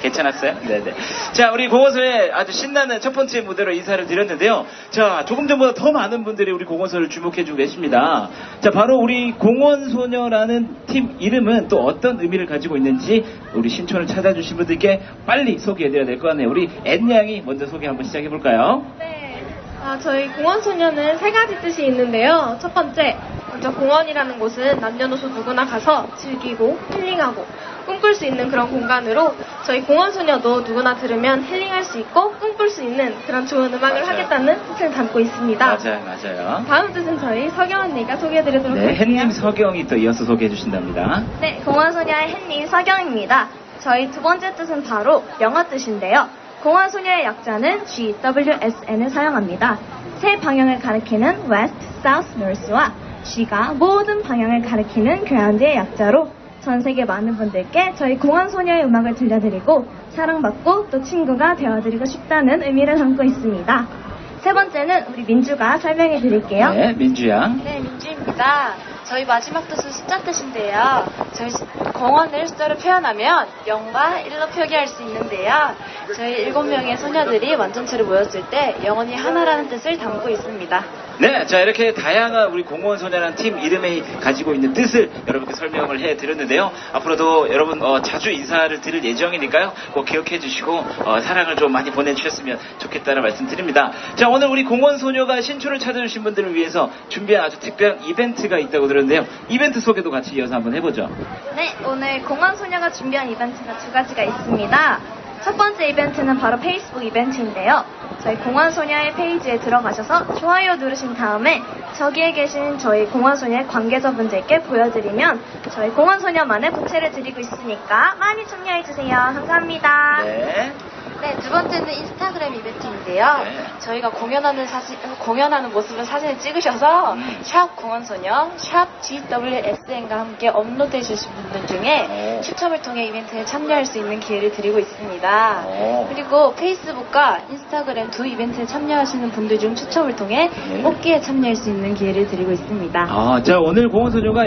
괜찮았어요? 네네. 자, 우리 공원소의 아주 신나는 첫 번째 무대로 인사를 드렸는데요. 자, 조금 전보다 더 많은 분들이 우리 공원소를 주목해주고 계십니다. 자, 바로 우리 공원소녀라는 팀 이름은 또 어떤 의미를 가지고 있는지 우리 신촌을 찾아주신 분들께 빨리 소개해드려야 될 것 같네요. 우리 앤양이 먼저 소개 한번 시작해볼까요? 네. 아, 저희 공원소녀는 세 가지 뜻이 있는데요. 첫 번째, 먼저 공원이라는 곳은 남녀노소 누구나 가서 즐기고 힐링하고 꿈꿀 수 있는 그런 공간으로 저희 공원소녀도 누구나 들으면 힐링할 수 있고 꿈꿀 수 있는 그런 좋은 음악을 맞아요. 하겠다는 뜻을 담고 있습니다. 맞아요, 맞아요. 다음 뜻은 저희 서경 언니가 소개해드리도록 네, 할게요. 햇님 서경이 또 이어서 소개해 주신답니다. 네, 공원소녀의 햇님 서경입니다. 저희 두 번째 뜻은 바로 영어 뜻인데요. 공원소녀의 약자는 GWSN을 사용합니다. 세 방향을 가리키는 West, South, North와 G가 모든 방향을 가리키는 그라운드의 약자로 전 세계 많은 분들께 저희 공원 소녀의 음악을 들려드리고 사랑받고 또 친구가 되어드리고 싶다는 의미를 담고 있습니다. 세 번째는 우리 민주가 설명해 드릴게요. 네, 민주양. 네, 민주입니다. 저희 마지막 뜻은 숫자 뜻인데요. 저희 공원을 숫자로 표현하면 0과 1로 표기할 수 있는데요. 저희 일곱 명의 소녀들이 완전체로 모였을 때 영원히 하나라는 뜻을 담고 있습니다. 네, 자 이렇게 다양한 우리 공무원 소녀라는 팀 이름이 가지고 있는 뜻을 여러분께 설명을 해드렸는데요. 앞으로도 여러분 어, 자주 인사를 드릴 예정이니까요. 꼭 기억해 주시고 어, 사랑을 좀 많이 보내주셨으면 좋겠다는 말씀드립니다. 자 오늘 우리 공무원 소녀가 신촌을 찾아주신 분들을 위해서 준비한 아주 특별한 이벤트가 있다고 들었는데요. 이벤트 소개도 같이 이어서 한번 해보죠. 네, 오늘 공원 소녀가 준비한 이벤트가 두 가지가 있습니다. 첫 번째 이벤트는 바로 페이스북 이벤트인데요. 저희 공원소녀의 페이지에 들어가셔서 좋아요 누르신 다음에 저기에 계신 저희 공원소녀의 관계자분들께 보여드리면 저희 공원소녀만의 부채를 드리고 있으니까 많이 참여해주세요. 감사합니다. 네. 네, 두 번째는 인스타그램 이벤트인데요. 네. 저희가 공연하는 사진, 공연하는 모습을 사진을 찍으셔서 음. 샵 공원소녀, 샵 GWSN과 함께 업로드해 주신 분들 중에 오. 추첨을 통해 이벤트에 참여할 수 있는 기회를 드리고 있습니다. 오. 그리고 페이스북과 인스타그램 두 이벤트에 참여하시는 분들 중 추첨을 통해 네. 뽑기에 참여할 수 있는 기회를 드리고 있습니다. 아, 자 오늘 공원 소녀가